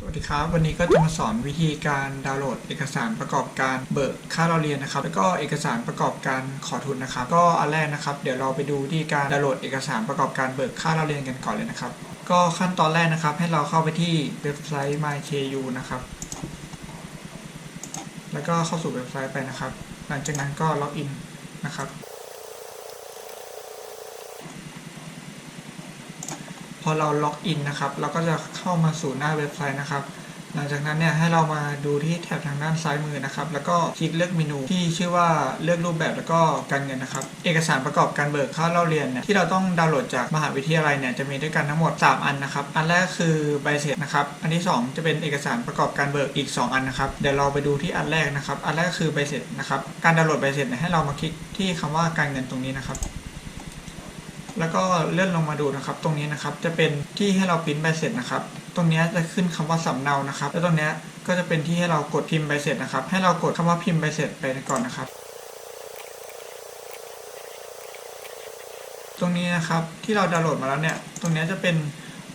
สวัสดีครับ วันนี้ก็จะมาสอนวิธีการดาวน์โหลด เอกสารประกอบการเบิกค่าเราเรียนนะครับ แล้วก็เอกสารประกอบการขอทุนนะครับ ก็อันแรกนะครับ เดี๋ยวเราไปดูวิธีการดาวน์โหลดเอกสารประกอบการเบิกค่าเราเรียนกันก่อนเลยนะครับ ก็ขั้นตอนแรกนะครับ ให้เราเข้าไปที่เว็บไซต์ myku นะครับ แล้วก็เข้าสู่เว็บไซต์ไปนะครับ หลังจากนั้นก็ล็อกอินนะครับ อเราล็อกอินนะครับ เราก็จะเข้ามาสู่หน้าเว็บไซต์นะครับ หลังจากนั้นเนี่ยให้เรามาดูที่แถบทางด้านซ้ายมือนะครับ แล้วก็คลิกเลือกเมนูที่ชื่อว่าเลือกรูปแบบแล้วก็การเงินนะครับ เอกสารประกอบการเบิกค่าเล่าเรียนเนี่ยที่เราต้องดาวน์โหลดจากมหาวิทยาลัยเนี่ยจะมีด้วยกันทั้งหมด 3 อันนะครับ อันแรกคือใบเสร็จนะครับ อันที่ 2 จะเป็นเอกสารประกอบการเบิกอีก 2 อันนะครับ เดี๋ยวเราไปดูที่อันแรกนะครับ อันแรกคือใบเสร็จนะครับ การดาวน์โหลดใบเสร็จเนี่ยให้เรามาคลิกที่คำว่าการเงินตรงนี้นะครับ แล้วก็เลื่อนลงมาดูนะครับ ตรงนี้นะครับจะเป็นที่ให้เราพิมพ์ใบเสร็จนะครับ ตรงนี้จะขึ้นคำว่าสำเนานะครับ แล้วตรงนี้ก็จะเป็นที่ให้เรากดพิมพ์ใบเสร็จนะครับ ให้เรากดคำว่าพิมพ์ใบเสร็จไปก่อนนะครับ ตรงนี้นะครับที่เราดาวน์โหลดมาแล้วเนี่ย ตรงนี้จะเป็น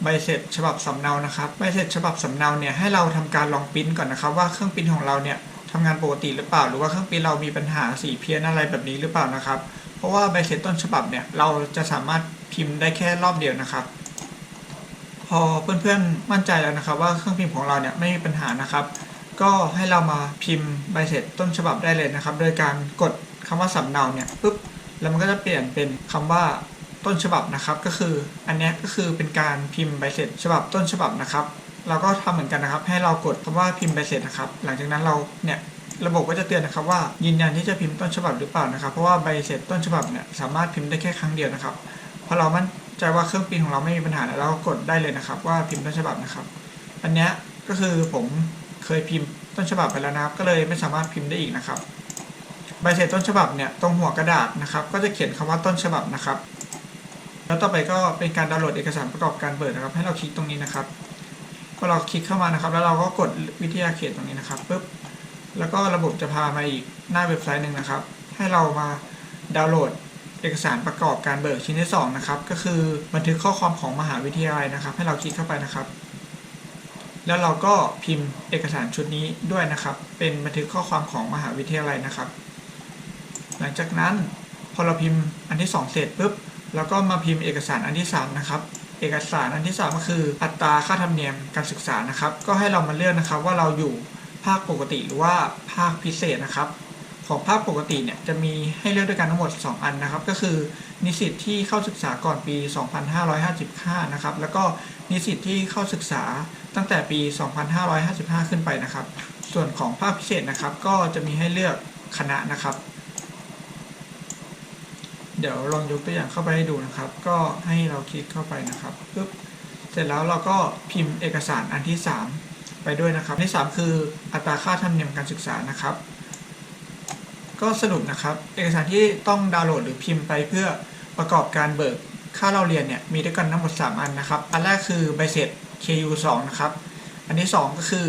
ใบเสร็จฉบับสำเนานะครับ ใบเสร็จฉบับสำเนาเนี่ยให้เราทำการลองปริ้นก่อนนะครับ ว่าเครื่องปริ้นของเราเนี่ยทำงานปกติหรือเปล่า หรือว่าเครื่องปริ้นเรามีปัญหาสีเพี้ยนอะไรแบบนี้หรือเปล่านะครับ ราะว่าใบเสร็จต้นฉบับเนี่ยเราจะสามารถพิมพ์ได้แค่รอบเดียวนะครับ พอเพื่อนๆมั่นใจแล้วนะครับ ว่าเครื่องพิมพ์ของเราเนี่ยไม่มีปัญหานะครับ ก็ให้เรามาพิมพ์ใบเสร็จต้นฉบับได้เลยนะครับ โดยการกดคำว่าสำเนาเนี่ยปุ๊บแล้วมันก็จะเปลี่ยนเป็นคำว่าต้นฉบับนะครับ ก็คืออันนี้ก็คือเป็นการพิมพ์ใบเสร็จ ฉบับต้นฉบับนะครับ เราก็ทำเหมือนกันนะครับ ให้เรากดคำว่าพิมพ์ใบเสร็จนะครับ หลังจากนั้นเราเนี่ย ระบบก็จะเตือนนะครับว่ายืนยันที่จะพิมพ์ต้นฉบับหรือเปล่านะครับ เพราะว่าใบเสร็จต้นฉบับเนี่ยสามารถพิมพ์ได้แค่ครั้งเดียวนะครับพอเรามั่นใจว่าเครื่องพิมพ์ของเราไม่มีปัญหาแล้วเราก็กดได้เลยนะครับ ว่าพิมพ์ต้นฉบับนะครับ อันนี้ก็คือผมเคยพิมพ์ต้นฉบับไปแล้วนะครับ ก็เลยไม่สามารถพิมพ์ได้อีกนะครับ ใบเสร็จต้นฉบับเนี่ยตรงหัวกระดาษนะครับ ก็จะเขียนคำว่าต้นฉบับนะครับ แล้วต่อไปก็เป็นการดาวน์โหลดเอกสารประกอบการเปิดนะครับ ให้เราคลิกตรงนี้นะครับพอเราคลิกเข้ามานะครับ แล้วเราก็กดวิทยาเขตตรงนี้นะครับปุ๊บ แล้วก็ระบบจะพามาอีกหน้าเว็บไซต์หนึ่งนะครับ ให้เรามาดาวน์โหลดเอกสารประกอบการเบิกชิ้นที่2นะครับ ก็คือบันทึกข้อความของมหาวิทยาลัยนะครับ ให้เราคลิกเข้าไปนะครับ แล้วเราก็พิมพ์เอกสารชุดนี้ด้วยนะครับ เป็นบันทึกข้อความของมหาวิทยาลัยนะครับ หลังจากนั้นพอเราพิมพ์อันที่ 2 เสร็จปุ๊บเราก็มาพิมพ์เอกสารอันที่ 3 นะครับ เอกสารอันที่ 3 ก็คืออัตราค่าธรรมเนียมการศึกษานะครับ ก็ให้เรามาเลือกนะครับว่าเราอยู่ ภาคปกติหรือว่าภาคพิเศษนะครับ ของภาคปกติเนี่ยจะมีให้เลือกด้วยกันทั้งหมด 2 อันนะครับ ก็คือนิสิตที่เข้าศึกษาก่อนปี 2555 นะครับ แล้วก็นิสิตที่เข้าศึกษาตั้งแต่ปี 2555 ขึ้นไปนะครับ ส่วนของภาคพิเศษนะครับก็จะมีให้เลือกคณะนะครับ เดี๋ยวลองยกตัวอย่างเข้าไปให้ดูนะครับ ก็ให้เราคลิกเข้าไปนะครับปึ๊บเสร็จแล้วเราก็พิมพ์เอกสารอันที่ 3 ไปด้วยนะครับที่3คืออัตราค่าธรรมเนียมการศึกษานะครับ ก็สรุปนะครับเอกสารที่ต้องดาวน์โหลดหรือพิมพ์ไปเพื่อประกอบการเบิกค่าเราเรียนเนี่ยมีด้วยกันทั้งหมด 3 อันนะครับ อันแรกคือใบเสร็จ KU 2 นะครับ อันที่ 2 ก็คือ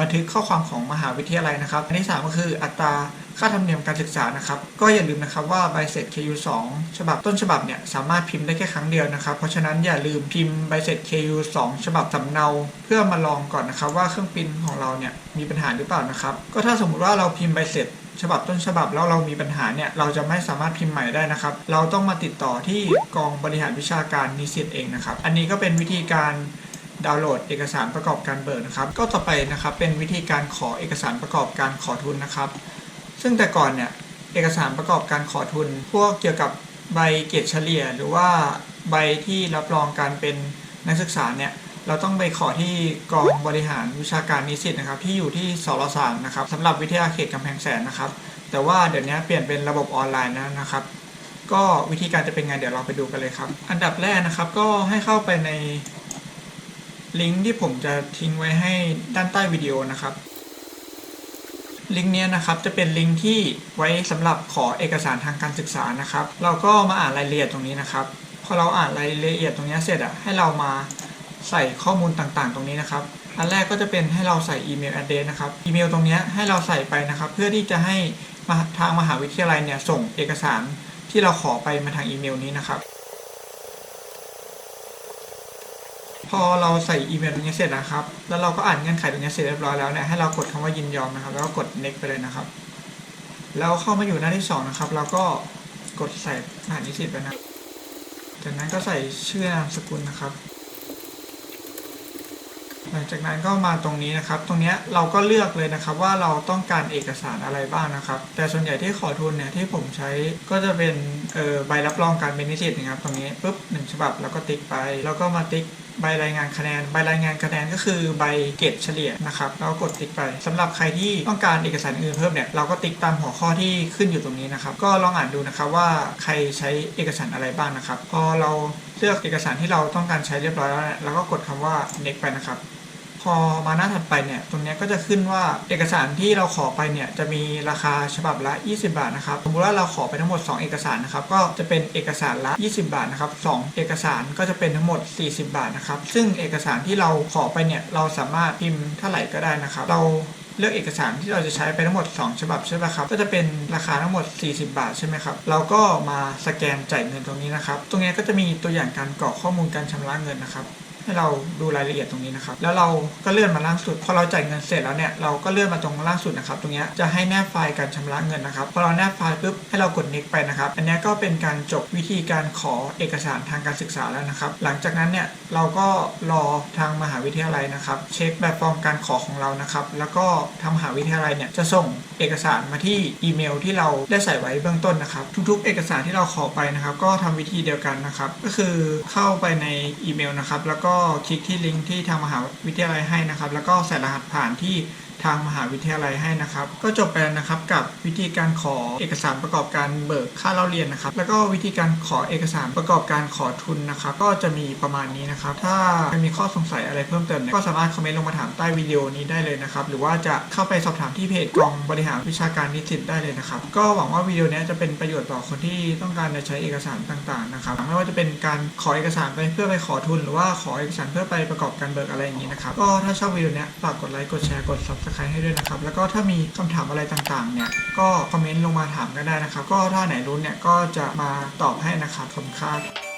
บันทึกข้อความของมหาวิทยาลัยนะครับอันที่ 3 ก็คืออัตราค่าธรรมเนียมการศึกษานะครับ ก็อย่าลืมนะครับว่าใบเสร็จ KU 2 ฉบับต้นฉบับเนี่ยสามารถพิมพ์ได้แค่ครั้งเดียวนะครับ เพราะฉะนั้นอย่าลืมพิมพ์ใบเสร็จ KU 2 ฉบับสำเนา เพื่อมาลองก่อนนะครับว่าเครื่องพิมพ์ของเราเนี่ยมีปัญหาหรือเปล่านะครับ ก็ถ้าสมมุติว่าเราพิมพ์ใบเสร็จฉบับต้นฉบับแล้วเรามีปัญหาเนี่ยเราจะไม่สามารถพิมพ์ใหม่ได้นะครับ เราต้องมาติดต่อที่กองบริหารวิชาการนิสิตเองนะครับ อันนี้ก็เป็นวิธีการ ดาวน์โหลดเอกสารประกอบการเบิกนะครับ ก็ต่อไปนะครับเป็นวิธีการขอเอกสารประกอบการขอทุนนะครับ ซึ่งแต่ก่อนเนี่ยเอกสารประกอบการขอทุน พวกเกี่ยวกับใบเกียรดเฉลี่ย หรือว่าใบที่รับรองการเป็นนักศึกษาเนี่ยเราต้องไปขอที่กองบริหารวิชาการนิสิตนะครับที่อยู่ที่สรสามนะครับสำหรับวิทยาเขตกำแพงแสนนะครับ แต่ว่าเดี๋ยวนี้เปลี่ยนเป็นระบบออนไลน์แล้วนะครับ ก็วิธีการจะเป็นไงเดี๋ยวเราไปดูกันเลยครับ อันดับแรกนะครับก็ให้เข้าไปใน ลิงก์ที่ผมจะทิ้งไว้ให้ด้านใต้วิดีโอนะครับ ลิงก์เนี้ยนะครับจะเป็นลิงก์ที่ไว้สำหรับขอเอกสารทางการศึกษานะครับ เราก็มาอ่านรายละเอียดตรงนี้นะครับ พอเราอ่านรายละเอียดตรงนี้เสร็จอะให้เรามาใส่ข้อมูลต่างๆ ตรงนี้นะครับ อันแรกก็จะเป็นให้เราใส่อีเมล address นะครับ อีเมลตรงเนี้ยให้เราใส่ไปนะครับ เพื่อที่จะให้ทางมหาวิทยาลัยเนี่ยส่งเอกสารที่เราขอไปมาทางอีเมลนี้นะครับ พอเราใส่อีเมลตรงนี้เสร็จนะครับ แล้วเราก็อ่านเงื่อนไขตรงนี้เสร็จเรียบร้อยแล้วเนี่ยให้เรากดคำว่ายินยอมนะครับ แล้วก็กด next ไปเลยนะครับ แล้วเข้ามาอยู่หน้าที่สองนะครับ เราก็กดใส่รหัสนิสิตไปนะจากนั้นก็ใส่ชื่อนามสกุลนะครับ หลังจากนั้นก็มาตรงนี้นะครับ ตรงนี้เราก็เลือกเลยนะครับว่าเราต้องการเอกสารอะไรบ้างนะครับ แต่ส่วนใหญ่ที่ขอทุนเนี่ยที่ผมใช้ก็จะเป็นใบรับรองการเป็นนิสิตนะครับ ตรงนี้ปุ๊บหนึ่งฉบับแล้วก็ติ๊กไป แล้วก็มาติ๊ก ใบรายงานคะแนน ใบรายงานคะแนนก็คือใบเกรดเฉลี่ยนะครับแล้วก็กดติ๊กไปสำหรับใครที่ต้องการเอกสารอื่นเพิ่มเนี่ยเราก็ติ๊กตามหัวข้อที่ขึ้นอยู่ตรงนี้นะครับ ก็ลองอ่านดูนะครับว่าใครใช้เอกสารอะไรบ้างนะครับ พอเราเลือกเอกสารที่เราต้องการใช้เรียบร้อยแล้วเนี่ยเราก็กดคำว่า next ไปนะครับ พอมาหน้าถัดไปเนี่ยตรงนี้ก็จะขึ้นว่าเอกสารที่เราขอไปเนี่ยจะมีราคาฉบับละ 20 บาทนะครับสมมติว่าเราขอไปทั้งหมด 2 เอกสารนะครับก็จะเป็นเอกสารละ 20 บาทนะครับสองเอกสารก็จะเป็นทั้งหมด 40 บาทนะครับซึ่งเอกสารที่เราขอไปเนี่ยเราสามารถพิมพ์เท่าไหร่ก็ได้นะครับ เราเลือกเอกสารที่เราจะใช้ไปทั้งหมด 2 ฉบับใช่ไหมครับ ก็จะเป็นราคาทั้งหมด 40 บาทใช่ไหมครับ เราก็มาสแกนจ่ายเงินตรงนี้นะครับ ตรงนี้ก็จะมีตัวอย่างการกรอกข้อมูลการชำระเงินนะครับ ให้เราดูรายละเอียดตรงนี้นะครับ แล้วเราก็เลื่อนมาล่างสุด พอเราจ่ายเงินเสร็จแล้วเนี่ย เราก็เลื่อนมาตรงล่างสุดนะครับ ตรงนี้จะให้แนบไฟล์การชำระเงินนะครับ พอเราแนบไฟล์ปุ๊บ ให้เรากด next ไปนะครับ อันนี้ก็เป็นการจบวิธีการขอเอกสารทางการศึกษาแล้วนะครับ หลังจากนั้นเนี่ยเราก็รอทางมหาวิทยาลัยนะครับ เช็คแบบฟอร์มการขอของเรานะครับ แล้วก็ทางมหาวิทยาลัยเนี่ยจะส่งเอกสารมาที่อีเมลที่เราได้ใส่ไว้เบื้องต้นนะครับ ทุกๆ เอกสารที่เราขอไปนะครับ ก็ทำวิธีเดียวกันนะครับ ก็คือเข้าไปในอีเมลนะครับ แล้วก็คลิกที่ลิงก์ที่ทางมหาวิทยาลัยให้นะครับ แล้วก็ใส่รหัสผ่านที่ ทางมหาวิทยาลัยให้นะครับ ก็จบไปแล้วนะครับกับวิธีการขอเอกสารประกอบการเบิกค่าเล่าเรียนนะครับ แล้วก็วิธีการขอเอกสารประกอบการขอทุนนะครับ ก็จะมีประมาณนี้นะครับ ถ้าใครมีข้อสงสัยอะไรเพิ่มเติมก็สามารถคอมเมนต์ลงมาถามใต้วิดีโอนี้ได้เลยนะครับ หรือว่าจะเข้าไปสอบถามที่เพจกองบริหารวิชาการนิสิตได้เลยนะครับ ก็หวังว่าวิดีโอนี้จะเป็นประโยชน์ต่อคนที่ต้องการจะใช้เอกสารต่างๆนะครับ ไม่ว่าจะเป็นการขอเอกสารไปเพื่อไปขอทุน หรือว่าขอเอกสารเพื่อไปประกอบการเบิกอะไรอย่างนี้นะครับ ก็ถ้าชอบวิดีโอนี้ฝากกดไลค์ กดแชร์ กด subscribe ให้ด้วยนะครับ แล้วก็ถ้ามีคำถามอะไรต่างๆ เนี่ย ก็คอมเมนต์ลงมาถามกันได้นะครับ ก็ถ้าไหนรู้เนี่ยก็จะมาตอบให้นะครับขอบคุณครับ